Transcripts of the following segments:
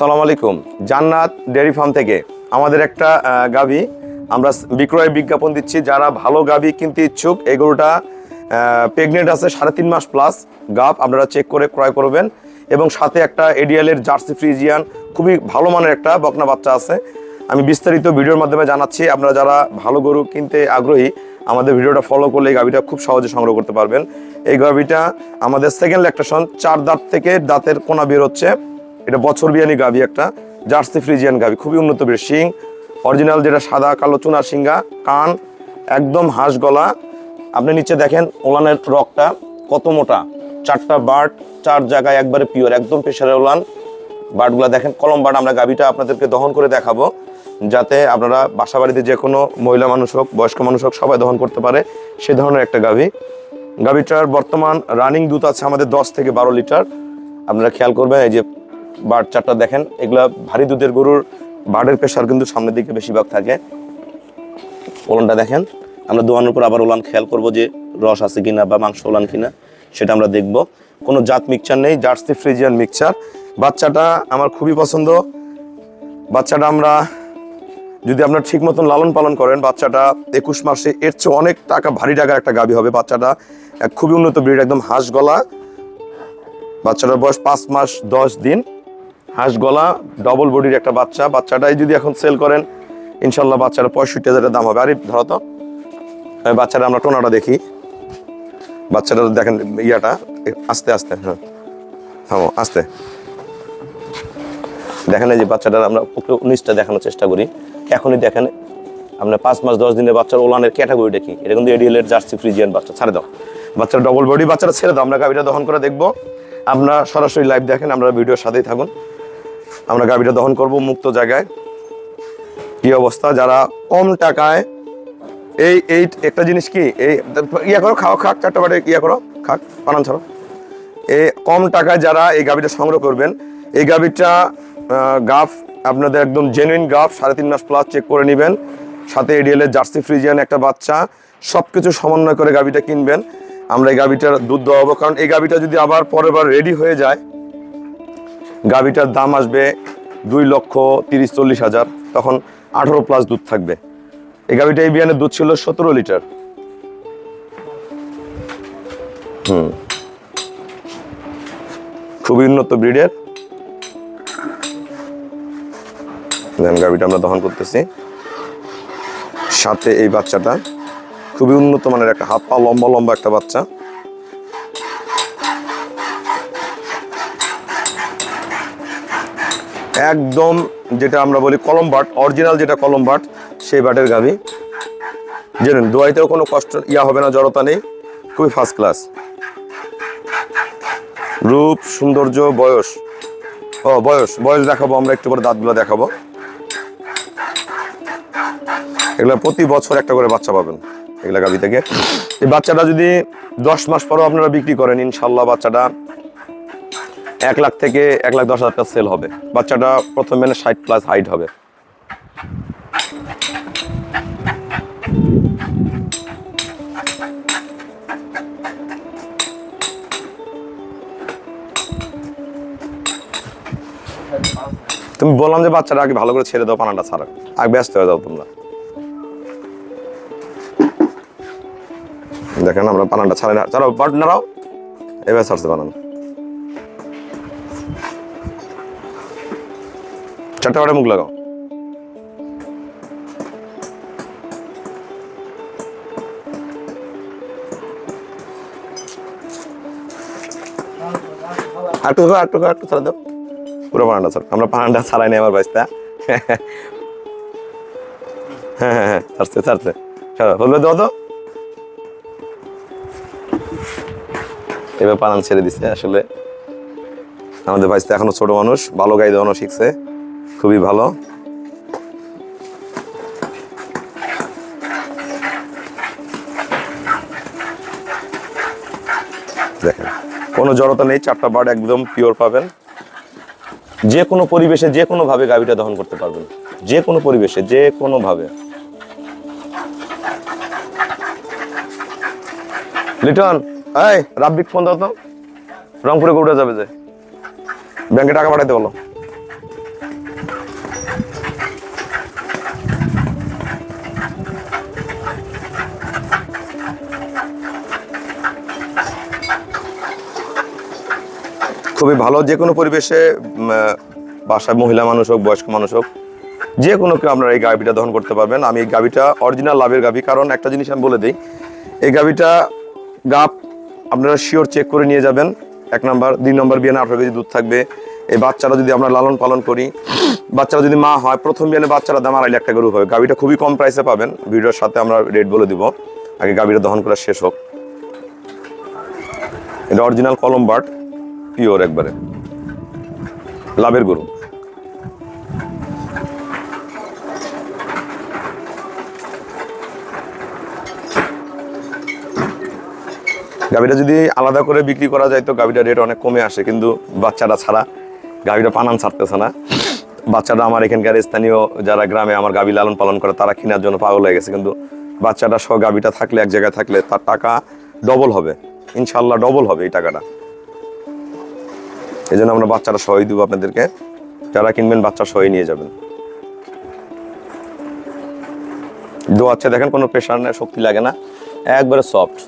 সালাম আলাইকুম। জান্নাত ডেয়ারি ফার্ম থেকে আমাদের একটা গাভী। আমরা বিক্রয় বিজ্ঞাপন দিচ্ছি। যারা ভালো গাভী কিনতে ইচ্ছুক, এই গরুটা প্রেগনেন্ট আছে সাড়ে তিন মাস প্লাস গাভ, আপনারা চেক করে ক্রয় করবেন। এবং সাথে একটা এডিএলের জার্সি ফ্রিজিয়ান, খুবই ভালো মানের একটা বকনা বাচ্চা আছে। আমি বিস্তারিত ভিডিওর মাধ্যমে জানাচ্ছি। আপনারা যারা ভালো গরু কিনতে আগ্রহী, আমাদের ভিডিওটা ফলো করলে এই গাভীটা খুব সহজে সংগ্রহ করতে পারবেন। এই গাভীটা আমাদের সেকেন্ড ল্যাকটেশন চার দাঁত থেকে দাঁতের কোনা বের হচ্ছে। এটা বছর বিয়ানি গাভী একটা, জার্সি ফ্রিজিয়ান গাভী, খুবই উন্নত বের শিং, অরিজিনাল যেটা সাদা, কালো চুনা শিঙ্গা কান, একদম হাঁস গলা। আপনি নিচে দেখেন ওলানের রকটা কত মোটা। চারটা বার্ড, চার জায়গায় একবারে পিওর একদম প্রেশারের ওলান। বার্ডগুলো দেখেন, কলম বার্ড, আমরা গাভীটা আপনাদেরকে দহন করে দেখাবো। যাতে আপনারা বাসা বাড়িতে যে কোনো মহিলা মানুষ হোক, বয়স্ক মানুষ হোক, সবাই দহন করতে পারে সে ধরনের একটা গাভী। গাভিটার বর্তমান রানিং দুধ আছে আমাদের দশ থেকে বারো লিটার। আপনারা খেয়াল করবেন, এই যে বার্ড চারটা দেখেন, এগুলা ভারী দুধের গরুর বার্ডের প্রেশার কিন্তু সামনের দিকে বেশিরভাগ থাকে। ওলানটা দেখেন, আমরা দোয়ানোর পর আবার ওলান খেয়াল করব যে রস আছে কিনা বা মাংস ওলান কিনা, সেটা আমরা দেখব। কোনো জাত মিক্সচার নেই, জার্সি ফ্রিজিয়ান মিক্সচার বাচ্চাটা আমার খুবই পছন্দ। বাচ্চাটা আমরা, যদি আপনার ঠিক মতন লালন পালন করেন, বাচ্চাটা একুশ মাসে এর চেয়ে অনেক টাকা, ভারী টাকার একটা গাভী হবে। বাচ্চাটা খুবই উন্নত ব্রিড, একদম হাঁস গলা। বাচ্চাটার বয়স পাঁচ মাস দশ দিন। হাঁস গলা ডবল বডির একটা বাচ্চা। বাচ্চাটাই যদি এখন সেল করেন, ইনশাল্লাহ বাচ্চাটা পঁয়ষট্টি হাজারের দাম হবে। আরে ধরো তো। এই বাচ্চাটা আমরা টোনাটা দেখি। বাচ্চাটা দেখেন ইয়াটা। আস্তে আস্তে হ্যাঁ। থামো, আস্তে। দেখেন এই যে বাচ্চাটার আমরা উপরে নিচটা দেখানোর চেষ্টা করি। এখনই দেখেন আপনার পাঁচ মাস, দশ দিনের বাচ্চার ওলানের ক্যাটাগরিটা কি? এটা কিন্তু এডিএল এর জার্সি ফ্রিজিয়ান বাচ্চা। ছাড়ে দাও। বাচ্চার ডবল বডি বাচ্চাটা ছেড়ে দাও। আমরা গাভিটা দহন করে দেখব। আপনারা সরাসরি লাইভ দেখেন, আমরা ভিডিওর সাথেই থাকুন। আমরা গাভীটা দহন করব মুক্ত জায়গায়। কি অবস্থা? যারা কম টাকায় এই এই একটা জিনিস কি? এই ইয়া করো, খাও, খাক, চারটা বাটে ইয়া করো, খাক বানান ছাড়ো। এই কম টাকায় যারা এই গাভিটা সংগ্রহ করবেন, এই গাভীটা গাফ আপনাদের একদম জেনুইন গাফ, সাড়ে তিন মাস প্লাস চেক করে নেবেন। সাথে এডিএলের জার্সি ফ্রিজিয়ান একটা বাচ্চা সব কিছু সমন্বয় করে গাভীটা কিনবেন। আমরা এই গাভীটার দুধ দেওয়াবো কারণ এই গাভিটা যদি আবার পরের বার রেডি হয়ে যায় গাভিটার দাম আসবে দুই লক্ষ তিরিশ চল্লিশ হাজার, তখন আঠারো প্লাস দুধ থাকবে। এই গাভিটা এই বিয়ানের দুধ ছিল সতেরো লিটার। হুম। খুবই উন্নত ব্রিডের। দেন গাভিটা আমরা দহন করতেছি। সাথে এই বাচ্চাটা খুবই উন্নত মানের একটা হাত পা, লম্বা লম্বা একটা বাচ্চা। একদম যেটা আমরা বলি কলম বাট অরিজিনাল যেটা কলম বাট সেই বাটের গাভি। জানেন দোয়াইতেও কোনো কষ্ট, ইয়া হবে না, জড়তা নেই, খুবই ফার্স্ট ক্লাস রূপ, সৌন্দর্য, বয়স। ও, বয়স বয়স দেখাবো, আমরা একটু করে দাঁতগুলো দেখাবো। এগুলো প্রতি বছর একটা করে বাচ্চা পাবেন, এগুলা গাভি থেকে। এই বাচ্চাটা যদি দশ মাস পরও আপনারা বিক্রি করেন, ইনশাল্লাহ বাচ্চাটা এক লাখ থেকে এক লাখ দশ হাজার টাকা সেল হবে। বাচ্চাটা প্রথম মানে ষাট প্লাস হাইট হবে। তুমি বললাম যে বাচ্চাটা আগে ভালো করে ছেড়ে দাও পানাটা ছাড়া। আগে ব্যস্ত হয়ে যাও তোমরা। দেখেন আমরা পানাটা ছাড়ে ছাড়াও, বাট নাড়াও। এবার ছাড়ছে বানানো চারটা বাটে মুখ লাগাও। আটটু আটটু ছাড়া দাও পুরো আমরা আমার বাইসটা হ্যাঁ? হ্যাঁ হ্যাঁ ছাড়ছে ছাড়ছে। ছাড়ো, বলবে দাও তো। এবার পানান ছেড়ে দিছে, আসলে। আমাদের ভাইস্তা এখনও ছোট মানুষ, ভালো গাই দেওয়ানো শিখছে। খুবই ভালো। দেখেন, কোনো জড়তা নেই, চারটা বার্ড একদম পিওর পাবেন। যে কোনো পরিবেশে, যে কোনো ভাবে গাভিটা দহন করতে পারবেন। যে কোনো পরিবেশে, যে কোনো ভাবে। লিটন, এই, রাব্বিক ফোন দাও তো। রংপুরে গরুটা যাবে যে। ব্যাংকে টাকা পাঠাইতে বলো। খুবই ভালো, যে কোনো পরিবেশে বাসায় মহিলা মানুষ হোক, বয়স্ক মানুষ হোক, যে কোনো কেউ আপনারা এই গাভিটা দহন করতে পারবেন। আমি এই গাভিটা অরিজিনাল লাভের গাভি, কারণ একটা জিনিস আমি বলে দিই, এই গাভিটা গাপ আপনারা শিওর চেক করে নিয়ে যাবেন। এক নম্বর, দুই নম্বর বিয়ানে আঠারো কেজি দুধ থাকবে, এই বাচ্চারা যদি আমরা লালন পালন করি বাচ্চারা যদি মা হয়, প্রথম বিয়ানে বাচ্চারা দাম আড়াই লাখ টাকা হবে গাভিটা খুবই কম প্রাইসে পাবেন। ভিডিওর সাথে আমরা রেট বলে দিব। আগে গাভিটা দহন করা শেষ হোক। এটা অরিজিনাল কলম বার্ড পিওর একবারে। লাভের গরু। গাভিটা যদি আলাদা করে বিক্রি করা যায়, তো গাভিটার রেট অনেক কমে আসে। কিন্তু বাচ্চাটা ছাড়া গাভিটা পানান ছাড়তেছে না। বাচ্চাটা আমার এখানকার স্থানীয় যারা গ্রামে আমার গাভি লালন পালন করে, তারা কেনার জন্য পাগল হয়ে গেছে। কিন্তু বাচ্চাটা সহ গাভিটা থাকলে, এক জায়গায় থাকলে তার টাকা ডবল হবে। ইনশাল্লাহ ডবল হবে এই টাকাটা। এই জন্য আমরা বাচ্চাটা সহই দেবো আপনাদেরকে। যারা কিনবেন, বাচ্চা সহই নিয়ে যাবেন। দোয়াচ্ছে দেখেন কোনো প্রেশার নেই, শক্তি লাগে না। একবারে সফট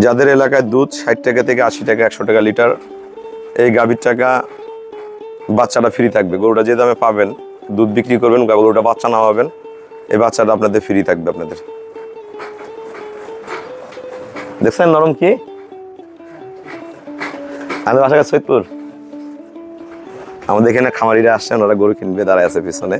যাদের এলাকায় দুধ ষাট টাকা থেকে আশি টাকা, একশো টাকা লিটার, এই গাভীর টাকা বাচ্চাটা ফ্রি থাকবে। গরুটা যে দামে পাবেন, দুধ বিক্রি করবেন, গরুটা বাচ্চা না পাবেন, এই বাচ্চাটা আপনাদের ফ্রি থাকবে আপনাদের। দেখছেন নরম কি? আমাদের বাসা সৈদপুর আমাদের এখানে খামারিরা আসছেন, ওরা গরু কিনবে, দাঁড়ায় আছে পিছনে।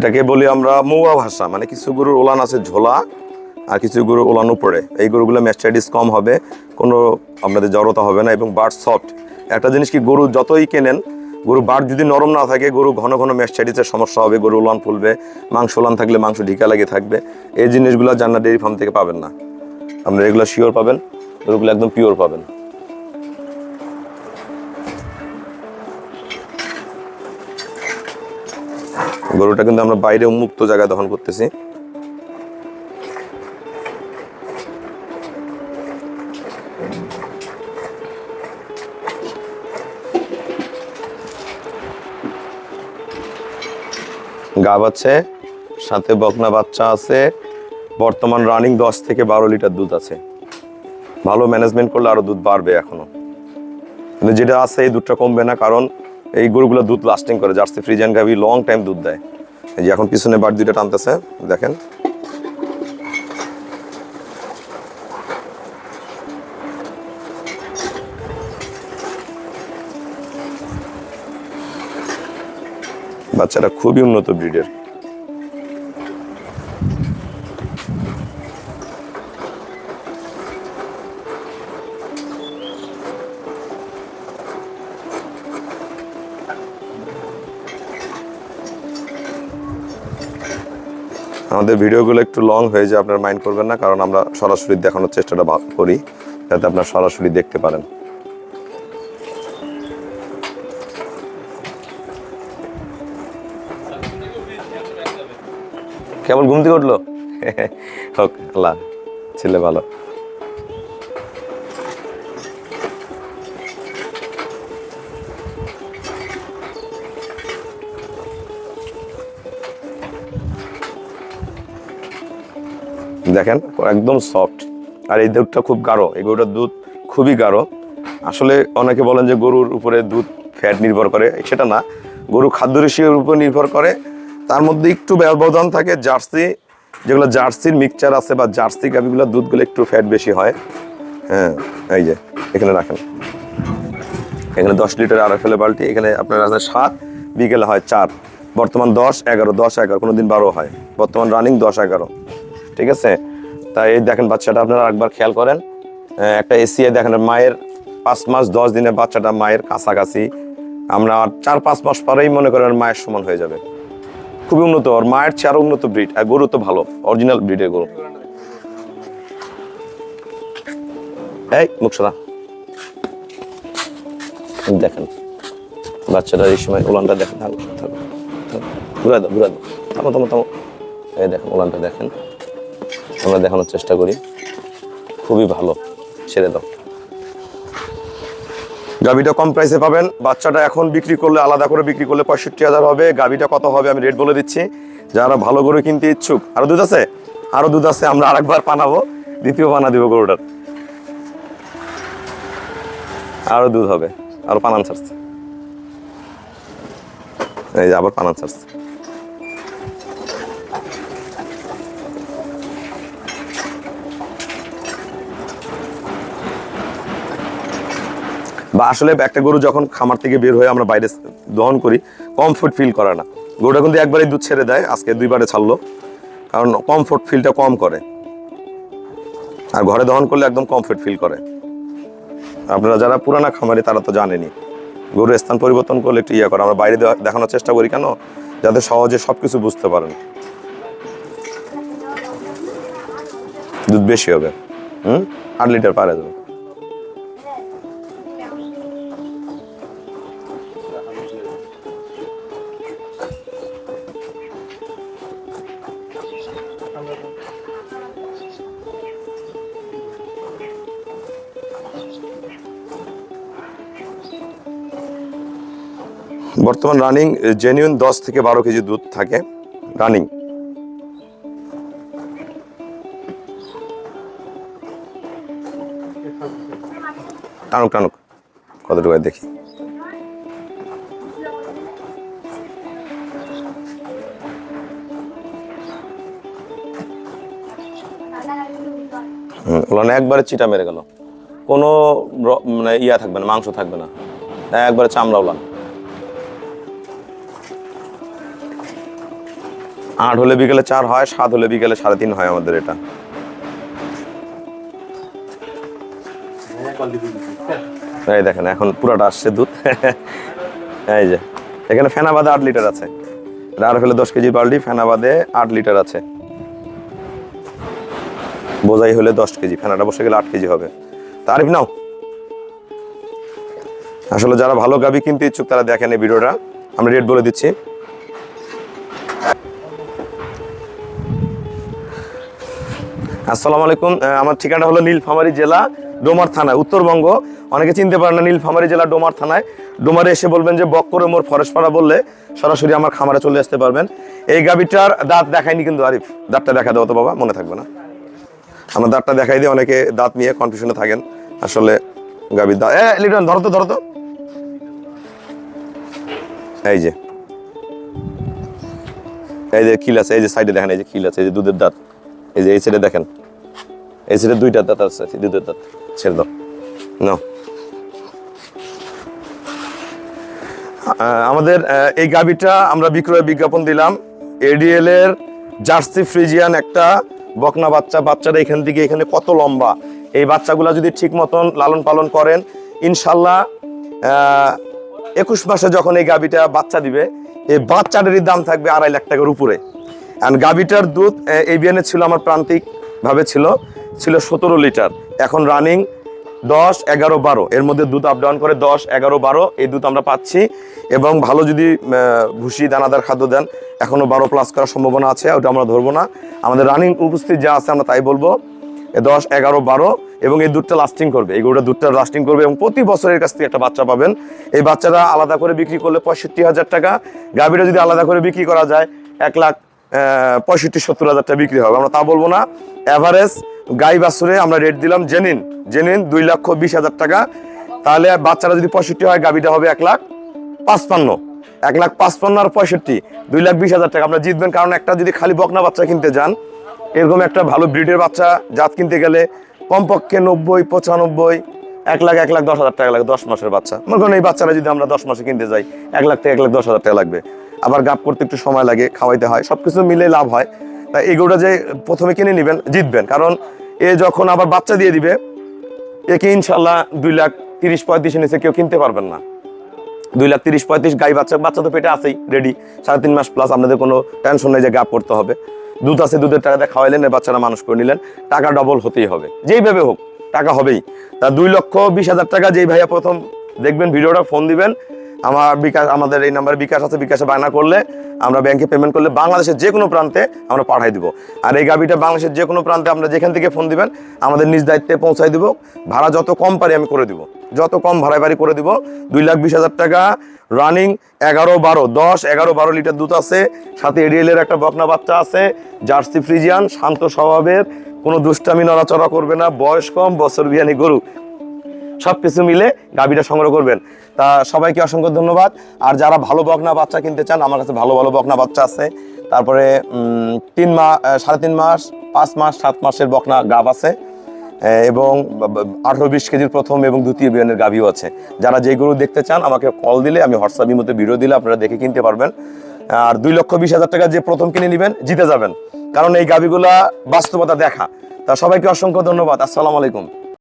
এটাকে বলি আমরা মৌয়া ভাষা মানে কিছু গরুর ওলান আছে ঝোলা আর কিছু গরুর ওলান উপরে। এই গরুগুলো ম্যাস্টাইটিস কম হবে, কোনো আপনাদের জড়তা হবে না এবং বার্ড সফট একটা জিনিস কি, গরু যতই কেনেন, গরু বার্ড যদি নরম না থাকে, গরু ঘন ঘন ম্যাস্টাইটিসের সমস্যা হবে গরু ওলান ফুলবে, মাংস ওলান থাকলে মাংস ঢিকা লাগে থাকবে। এই জিনিসগুলো জান্নার ডেয়ারি ফার্ম থেকে পাবেন না। আপনারা এগুলো শিওর পাবেন, গরুগুলো একদম পিওর পাবেন। গরুটা কিন্তু আমরা বাইরে উন্মুক্ত জায়গায় দহন করতেছি। গাব আছে সাথে বকনা বাচ্চা আছে। বর্তমান রানিং দশ থেকে বারো লিটার দুধ আছে। ভালো ম্যানেজমেন্ট করলে আরও দুধ বাড়বে এখনও। কিন্তু যেটা আছে এই দুধটা কমবে না, কারণ এই গরুগুলো দুধ লাস্টিং করে। জার্সি ফ্রিজ ফ্রিজিয়ান গাভি লং টাইম দুধ দেয়। এই যে এখন পিছনে বাট দুইটা টানতেছে, দেখেন। বাচ্চাটা খুবই উন্নত ব্রিডের। আমাদের ভিডিওগুলো একটু লং হয়ে যায়, আপনার মাইন্ড করবেন না, কারণ আমরা সরাসরি দেখানোর চেষ্টাটা করি, যাতে আপনার সরাসরি দেখতে পারেন। কেমন ঘুম থেকে উঠল? হোক, আল্লাহ, ছেলে ভালো। দেখেন, একদম সফট আর এই দুধটা খুব গাঢ়, এই গরুটার দুধ খুবই গাঢ়। আসলে অনেকে বলেন যে গরুর উপরে দুধ ফ্যাট নির্ভর করে, সেটা না। গরু খাদ্য রেশিওর উপর নির্ভর করে। তার মধ্যে একটু ব্যবধান থাকে, জার্সি, যেগুলো জার্সির মিক্সচার আছে বা জার্সি গাভিগুলোর দুধগুলো একটু ফ্যাট বেশি হয়। হ্যাঁ এই যে, এখানে রাখেন। এখানে দশ লিটার আর ফেলে বালতি, এখানে আপনার আছে সাত, বিকেলে হয় চার। বর্তমান দশ, এগারো দশ, এগারো কোনো দিন বারো হয়। বর্তমান রানিং দশ, এগারো। ঠিক আছে? তাই দেখেন বাচ্চাটা আপনারা একবার খেয়াল করেন। একটা এসিয়ে দেখেন মায়ের পাঁচ মাস দশ দিনে বাচ্চাটা মায়ের কাছাকাছি। আমরা চার পাঁচ মাস পরেই মনে করেন মায়ের সমান হয়ে যাবে। খুবই উন্নত আর মায়ের চেয়ে আরও উন্নত ব্রিড আর গরু তো ভালো অরিজিনাল ব্রিডের গরু। এই, মুখ দেখেন বাচ্চাটা এই সময় ওলানটা দেখেন। ঘুরে দাও ঘুরে দাও। থামো থামো থামো। এই দেখেন ওলানটা দেখেন। আমরা দেখানোর চেষ্টা করি। খুবই ভালো, ছেড়ে দাও। গাভিটা কম প্রাইসে পাবেন। বাচ্চাটা এখন বিক্রি করলে, আলাদা করে বিক্রি করলে পঁয়ষট্টি হাজার হবে। গাভিটা কত হবে আমি রেট বলে দিচ্ছি। যারা ভালো গরু কিনতে ইচ্ছুক, আরও দুধ আছে? আরও দুধ আছে, আমরা আরেকবার পানাবো দ্বিতীয় পানা দিব গরুটার। আরও দুধ হবে, আরও পানান ছাড়ছে। এই যে আবার পানান ছাড়ছে। বা আসলে একটা গরু যখন খামার থেকে বের হয়ে আমরা বাইরে দহন করি কমফোর্ট ফিল করে না। গরুটা কিন্তু একবারই দুধ ছেড়ে দেয়, আজকে দুইবারে ছাড়লো, কারণ কমফোর্ট ফিলটা কম করে। আর ঘরে দহন করলে একদম কমফোর্ট ফিল করে। আপনারা যারা পুরানা খামারি, তারা তো জানেনি গরুর স্থান পরিবর্তন করলে একটু ইয়ে করে। আমরা বাইরে দেখানোর চেষ্টা করি কেন? যাতে সহজে সব কিছু বুঝতে পারেন। দুধ বেশি হবে। হুম? আট লিটার পারে যাবে। বর্তমান রানিং জেনুইন দশ থেকে বারো কেজি দুধ থাকে রানিং টানুক টানুক, কতটুকু দেখি। একবারে চিটা মেরে গেল। কোনো মানে ইয়া থাকবে না, মাংস থাকবে না। একবারে চামড়া ওলান আট হলে বিকেলে চার হয়, সাত হলে বিকেলে সাড়ে তিন হয় আমাদের এটা। এই দেখেন, এখন পুরাটা আসছে দুধ। এই যে, এখানে ফেনাবাদে আট লিটার আছে। আর ফেলে দশ কেজি বাল্টি ফেনাবাদে আট লিটার আছে। বোঝাই হলে দশ কেজি, ফেনাটা বসে গেলে আট কেজি হবে। তারিফ নাও। আসলে যারা ভালো গাবি কিনতে ইচ্ছুক, তারা দেখেন এই ভিডিওটা। আমরা রেট বলে দিচ্ছি। আসসালামু আলাইকুম। আমার ঠিকানা হলো নীলফামারী জেলা, ডোমার থানায়, উত্তরবঙ্গ। অনেকে চিনতে পারেন না নীলফামারী জেলা, ডোমার থানায়। ডোমারে এসে বলবেন যে বক্করে মোর ফরেশপাড়া বললে সরাসরি আমার খামারে চলে আসতে পারবেন। এই গাবিটার দাঁত দেখায়নি কিন্তু আরিফ। দাঁতটা দেখা দেওয়া তো বাবা, মনে থাকবে না। আমার দাঁতটা দেখাই দিয়ে অনেকে দাঁত নিয়ে কনফিউশনে থাকেন। আসলে গাবির দাঁত এ, লিটন, ধরো তো ধরো তো। এই যে। এই যে খিল আছে, এই যে সাইডে দেখেন, এই যে খিল আছে, এই যে দুধের দাঁত। এই যে এই সাইডে দেখেন। এই দুইটা দাঁত আছে দুধের দাঁত, ছেড়ে দাও। নাও। আমাদের এই গাবিটা আমরা বিক্রয় বিজ্ঞাপন দিলাম। এডিএল এর জার্সি ফ্রিজিয়ান একটা বকনা বাচ্চা। বাচ্চাটা এখান থেকে এখানে কত লম্বা? এই বাচ্চাগুলা যদি ঠিক মতন লালন পালন করেন, ইনশাল্লাহ একুশ মাসে যখন এই গাবিটা বাচ্চা দিবে, এই বাচ্চাটারই দাম থাকবে আড়াই লাখ টাকার উপরে। আর গাবিটার দুধ এই বিয়ানে ছিল আমার প্রান্তিক ভাবে ছিল। ছিল সতেরো লিটার। এখন রানিং দশ, এগারো, বারো। এর মধ্যে দুধ আপ ডাউন করে দশ, এগারো, বারো এই দুধ আমরা পাচ্ছি। এবং ভালো যদি ভুসি, দানাদার খাদ্য দেন এখনও বারো প্লাস করার সম্ভাবনা আছে, ওটা আমরা ধরবো না। আমাদের রানিং উপস্থিত যা আছে আমরা তাই বলব। দশ, এগারো, বারো এবং এই দুধটা লাস্টিং করবে। এই গরুটা দুধটা লাস্টিং করবে এবং প্রতি বছরের কাছ থেকে একটা বাচ্চা পাবেন। এই বাচ্চাটা আলাদা করে বিক্রি করলে পঁয়ষট্টি হাজার টাকা। গাভীটা যদি আলাদা করে বিক্রি করা যায়, এক লাখ পঁয়ষট্টি, সত্তর হাজার টাকা বিক্রি হবে। আমরা তা বলব না। অ্যাভারেজ গাই বাছুরে আমরা রেট দিলাম জেনিন জেনিন দুই লক্ষ বিশ হাজার টাকা। তাহলে বাচ্চারা যদি পঁয়ষট্টি হয়, গাভীটা হবে এক লাখ পাঁচপান্ন। এক লাখ পাঁচপান্ন আর পঁয়ষট্টি, দুই লাখ বিশ হাজার টাকা। আপনারা জিতবেন, কারণ একটা যদি খালি বকনা বাচ্চা কিনতে যান, এরকম একটা ভালো ব্রিডের বাচ্চা জাত কিনতে গেলে কমপক্ষে নব্বই, পঁচানব্বই, এক লাখ এক লাখ দশ হাজার টাকা লাগে দশ মাসের বাচ্চা। মনে করেন এই বাচ্চারা যদি আমরা দশ মাসে কিনতে যাই, এক লাখ থেকে এক লাখ দশ হাজার টাকা লাগবে। আবার গাপ করতে একটু সময় লাগে, খাওয়াইতে হয় সব কিছু মিলে লাভ হয়। তাই এগুলোটা যে প্রথমে কিনে নেবেন, জিতবেন। কারণ এ যখন আবার বাচ্চা দিয়ে দিবে, একে ইনশাল্লাহ দুই লাখ তিরিশ পঁয়ত্রিশের নিচে কেউ কিনতে পারবেন না। দুই লাখ তিরিশ পঁয়ত্রিশ গাই বাচ্চা বাচ্চা তো পেটে আছেই রেডি সাড়ে তিন মাস প্লাস আপনাদের কোনো টেনশন নেই যে গাপ করতে হবে। দুধ আছে, দুধের টাকাতে খাওয়াইলেন এই বাচ্চারা মানুষ করে নিলেন। টাকা ডবল হতেই হবে। যেইভাবে হোক, টাকা হবেই। তা দুই লক্ষ বিশ হাজার টাকা যেই ভাইয়া প্রথম দেখবেন, ভিডিওটা ফোন দিবেন। আমার বিকাশ, আমাদের এই নাম্বারে বিকাশ আছে, বিকাশে বায়না করলে আমরা ব্যাংকে পেমেন্ট করলে বাংলাদেশের যে কোনো প্রান্তে আমরা পাঠাই দিব। আর এই গাবিটা বাংলাদেশের যে কোনো প্রান্তে আমরা যেখান থেকে ফোন দিবেন, আমাদের নিজ দায়িত্বে পৌঁছাই দিব। ভাড়া যত কম পারি আমি করে দিব। যত কম ভাড়ায় বাড়ি করে দিব, দুই লাখ বিশ হাজার টাকা রানিং এগারো বারো, দশ এগারো বারো লিটার দুধ আছে, সাথে এরিয়েলের একটা বকনা বাচ্চা আছে, জার্সি ফ্রিজিয়ান, শান্ত স্বভাবের, কোনো দুষ্টামি নড়াচড়া করবে না, বয়স কম, বছর বিহানি গরু। সব কিছু মিলে গাভীটা সংগ্রহ করবেন। তা সবাইকে অসংখ্য ধন্যবাদ। আর যারা ভালো বকনা বাচ্চা কিনতে চান, আমার কাছে ভালো ভালো বকনা বাচ্চা আছে। তারপরে তিন মাস সাড়ে তিন মাস, পাঁচ মাস, সাত মাসের বকনা গাভ আছে। এবং আঠারো বিশ কেজির প্রথম এবং দ্বিতীয় বিয়ানের গাভিও আছে। যারা যে গরু দেখতে চান, আমাকে কল দিলে, আমি হোয়াটসঅ্যাপের মধ্যে ভিডিও দিলে আপনারা দেখে কিনতে পারবেন। আর দুই লক্ষ বিশ হাজার টাকা যে প্রথম কিনে নেবেন, জিতে যাবেন। কারণ এই গাভিগুলা বাস্তবতা দেখা। তা সবাইকে অসংখ্য ধন্যবাদ। আসসালামু আলাইকুম।